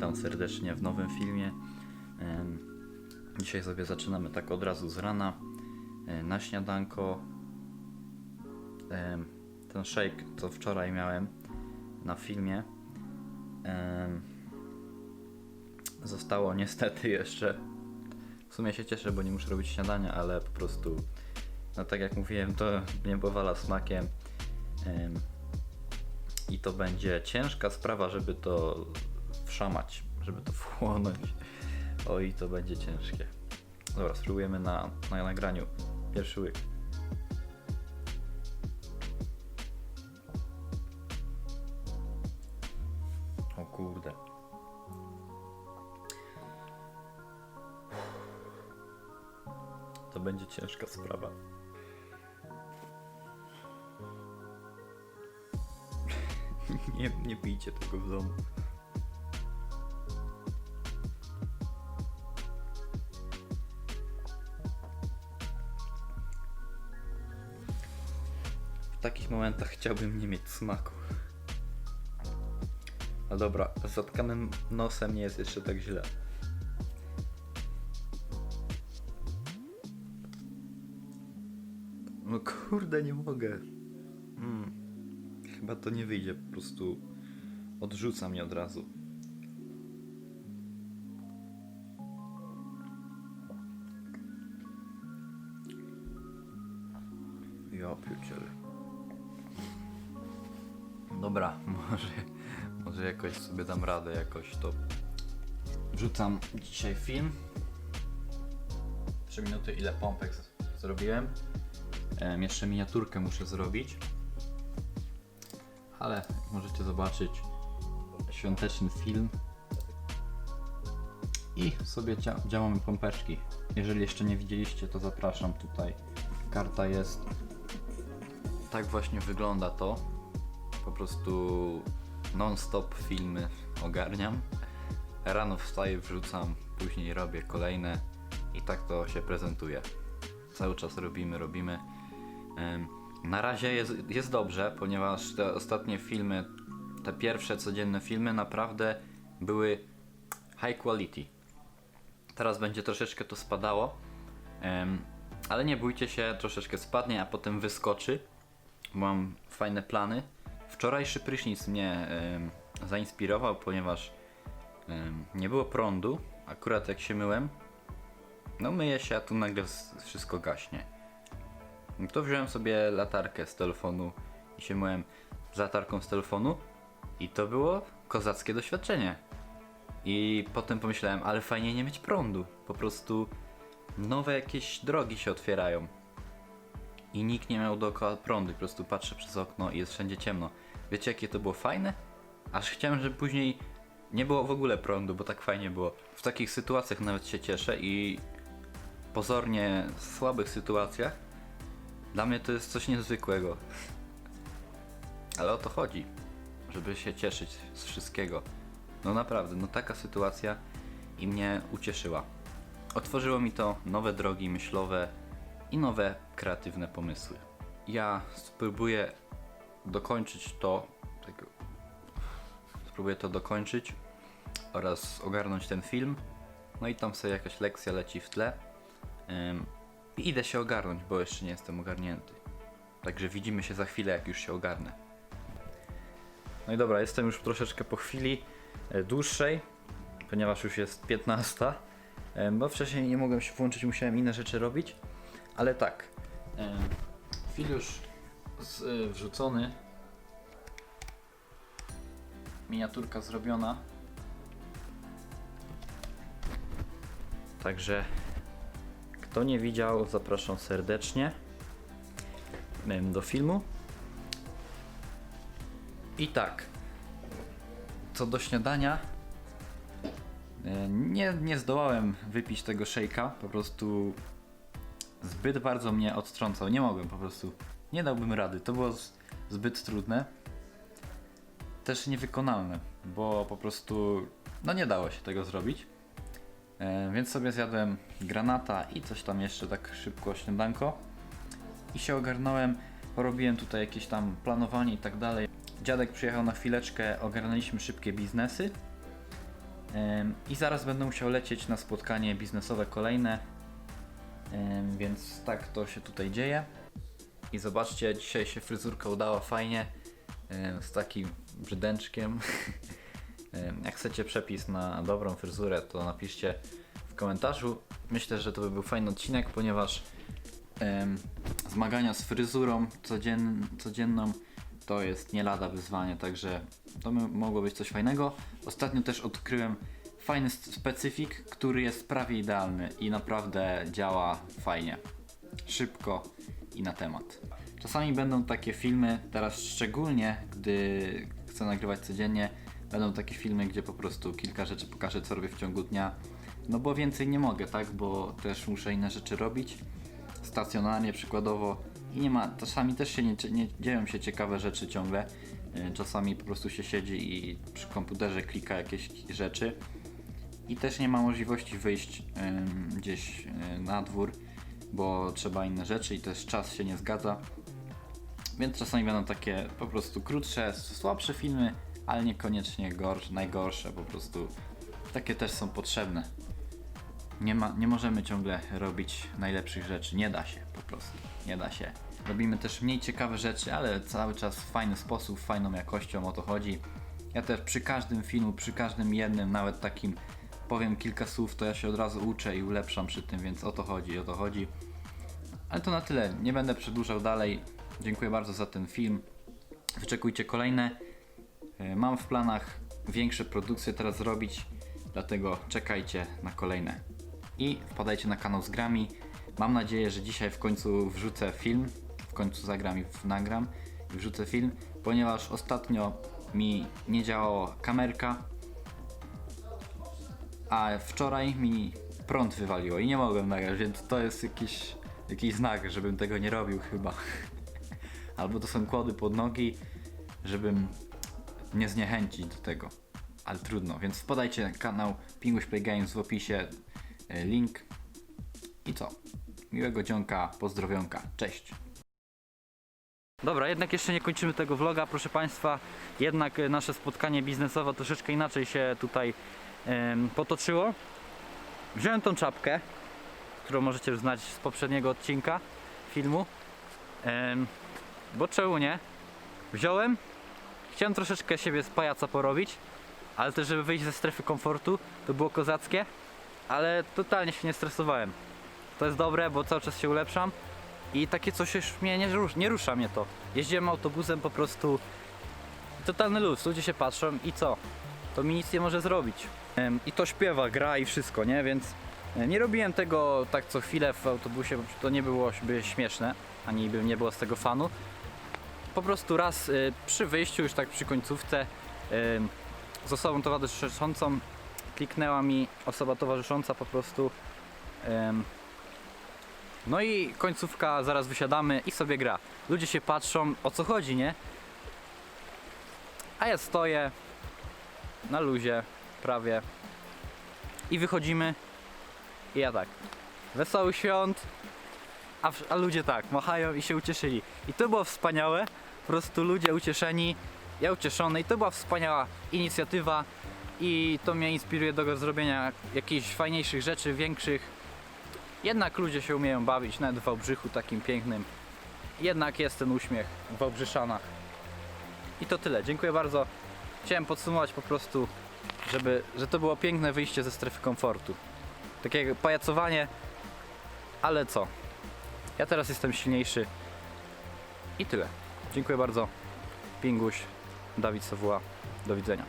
witam serdecznie w nowym filmie. Dzisiaj sobie zaczynamy tak od razu z rana. E, Na śniadanko ten shake, co wczoraj miałem na filmie, zostało niestety jeszcze. W sumie się cieszę, bo nie muszę robić śniadania, ale po prostu, no tak jak mówiłem, to nie powala smakiem. Em, i to będzie ciężka sprawa, żeby to wszamać, żeby to wchłonąć. Oj, to będzie ciężkie. Dobra, spróbujemy na, na nagraniu. Pierwszy łyk. O kurde. To będzie ciężka sprawa. Nie, nie pijcie tego w domu. Takich momentach chciałbym nie mieć smaku. A dobra, z zatkanym nosem nie jest jeszcze tak źle. No kurde, nie mogę. Mm. Chyba to nie wyjdzie, po prostu odrzuca mnie od razu. Ja pierdzielę. Dobra, może, może jakoś sobie dam radę, jakoś to wrzucam dzisiaj film. 3 minuty, ile pompek zrobiłem. Em, jeszcze miniaturkę muszę zrobić ale możecie zobaczyć świąteczny film i sobie dzia- działamy pompeczki. Jeżeli jeszcze nie widzieliście, to zapraszam tutaj. Karta jest. Tak właśnie wygląda to. Po prostu non-stop filmy ogarniam. Rano wstaję, wrzucam, później robię kolejne i tak to się prezentuje. Cały czas robimy, robimy. Na razie jest, jest dobrze, ponieważ te ostatnie filmy, te pierwsze codzienne filmy naprawdę były high quality. Teraz będzie troszeczkę to spadało, ale nie bójcie się, troszeczkę spadnie, a potem wyskoczy. Mam fajne plany. Wczorajszy prysznic mnie zainspirował, ponieważ nie było prądu. Akurat jak się myłem, no myję się, a tu nagle wszystko gaśnie. No To wziąłem sobie latarkę z telefonu i się myłem z latarką z telefonu i to było kozackie doświadczenie. I potem pomyślałem, ale fajnie nie mieć prądu. Po prostu nowe jakieś drogi się otwierają. I nikt nie miał dookoła prądu. Po prostu patrzę przez okno i jest wszędzie ciemno. Wiecie jakie to było fajne? Aż chciałem, żeby później nie było w ogóle prądu, bo tak fajnie było. W takich sytuacjach nawet się cieszę i pozornie słabych sytuacjach dla mnie to jest coś niezwykłego. Ale o to chodzi, żeby się cieszyć z wszystkiego. No naprawdę, no taka sytuacja i mnie ucieszyła. Otworzyło mi to nowe drogi myślowe i nowe kreatywne pomysły. Ja spróbuję dokończyć to, tak, spróbuję to dokończyć oraz ogarnąć ten film. No i tam sobie jakaś lekcja leci w tle. Ym, i idę się ogarnąć, bo jeszcze nie jestem ogarnięty. Także widzimy się za chwilę, jak już się ogarnę. No i dobra, jestem już troszeczkę po chwili e, dłuższej, ponieważ już jest 15. E, bo wcześniej nie mogłem się włączyć, musiałem inne rzeczy robić. Ale tak, film z, e, wrzucony. Miniaturka zrobiona. Także kto nie widział, zapraszam serdecznie do filmu. I tak, co do śniadania, e, nie, nie zdołałem wypić tego shake'a, po prostu zbyt bardzo mnie odtrącał, nie mogłem po prostu, nie dałbym rady, to było zbyt trudne. Też niewykonalne, bo po prostu, no nie dało się tego zrobić. E, więc sobie zjadłem granata i coś tam jeszcze tak szybko śniadanko. I się ogarnąłem, porobiłem tutaj jakieś tam planowanie i tak dalej. Dziadek przyjechał na chwileczkę, ogarnęliśmy szybkie biznesy. I zaraz będę musiał lecieć na spotkanie biznesowe kolejne, więc tak to się tutaj dzieje. I zobaczcie, dzisiaj się fryzurka udała fajnie, z takim brzdęczkiem. Em, Jak chcecie przepis na dobrą fryzurę, to napiszcie w komentarzu. Myślę, że to by był fajny odcinek, ponieważ zmagania z fryzurą codzien, codzienną to jest nie lada wyzwanie, także to mogło być coś fajnego. Ostatnio też odkryłem fajny specyfik, który jest prawie idealny i naprawdę działa fajnie, szybko i na temat. Czasami będą takie filmy, teraz szczególnie gdy chcę nagrywać codziennie, będą takie filmy, gdzie po prostu kilka rzeczy pokażę, co robię w ciągu dnia. No bo więcej nie mogę, tak? Bo też muszę inne rzeczy robić stacjonarnie przykładowo i nie ma, czasami też się nie, nie dzieją się ciekawe rzeczy ciągle. E, Czasami po prostu się siedzi i przy komputerze klika jakieś rzeczy i też nie ma możliwości wyjść gdzieś e, na dwór, bo trzeba inne rzeczy i też czas się nie zgadza. Więc czasami będą takie po prostu krótsze, słabsze filmy, ale niekoniecznie gorsze, najgorsze, po prostu takie też są potrzebne. Nie, ma, nie możemy ciągle robić najlepszych rzeczy. Nie da się po prostu. Nie da się. Robimy też mniej ciekawe rzeczy, ale cały czas w fajny sposób, fajną jakością o to chodzi. Ja też przy każdym filmu, przy każdym jednym, nawet takim powiem kilka słów, to ja się od razu uczę i ulepszam przy tym, więc o to chodzi, o to chodzi. Ale to na tyle. Nie będę przedłużał dalej. Dziękuję bardzo za ten film. Wyczekujcie kolejne. E, Mam w planach większe produkcje teraz zrobić, dlatego czekajcie na kolejne. I wpadajcie na kanał z grami. Mam nadzieję, że dzisiaj w końcu wrzucę film, w końcu zagram i nagram i wrzucę film, ponieważ ostatnio mi nie działała kamerka, a wczoraj mi prąd wywaliło i nie mogłem nagrać, więc to jest jakiś, jakiś znak, żebym tego nie robił chyba. Albo to są kłody pod nogi, żebym nie zniechęcić do tego. Ale trudno, więc wpadajcie na kanał Pinguś Play Games w opisie, e, link. I co? Miłego dzionka, pozdrowionka, cześć! Dobra, jednak jeszcze nie kończymy tego vloga, proszę Państwa. Jednak e, nasze spotkanie biznesowe troszeczkę inaczej się tutaj potoczyło. Wziąłem tą czapkę, którą możecie już znać z poprzedniego odcinka filmu. Bo czemu nie? Wziąłem, chciałem troszeczkę siebie z pajaca porobić, ale też żeby wyjść ze strefy komfortu, to było kozackie, ale totalnie się nie stresowałem. To jest dobre, bo cały czas się ulepszam i takie coś już mnie nie, rusz, nie rusza mnie to. Jeździłem autobusem po prostu totalny luz, ludzie się patrzą i co? To mi nic nie może zrobić. I to śpiewa, gra i wszystko, nie? Więc e, nie robiłem tego tak co chwilę w autobusie, bo to nie byłoby śmieszne, ani by nie było z tego fanu. Po prostu raz y, przy wyjściu, już tak przy końcówce, z osobą towarzyszącą kliknęła mi osoba towarzysząca po prostu. No i końcówka, zaraz wysiadamy i sobie gra. Ludzie się patrzą, o co chodzi, nie? A ja stoję na luzie, prawie. I wychodzimy. I ja tak. Wesołych świąt. A, a ludzie tak, machają i się ucieszyli. I to było wspaniałe. Po prostu ludzie ucieszeni, ja ucieszony. I to była wspaniała inicjatywa. I to mnie inspiruje do zrobienia jakichś fajniejszych rzeczy, większych. Jednak ludzie się umieją bawić, nawet w Wałbrzychu takim pięknym. Jednak jest ten uśmiech w Wałbrzyszanach. I to tyle. Dziękuję bardzo. Chciałem podsumować po prostu, żeby, że to było piękne wyjście ze strefy komfortu. Takie pajacowanie, ale co? Ja teraz jestem silniejszy. I tyle. Dziękuję bardzo. Pinguś, Dawid Sowła. Do widzenia.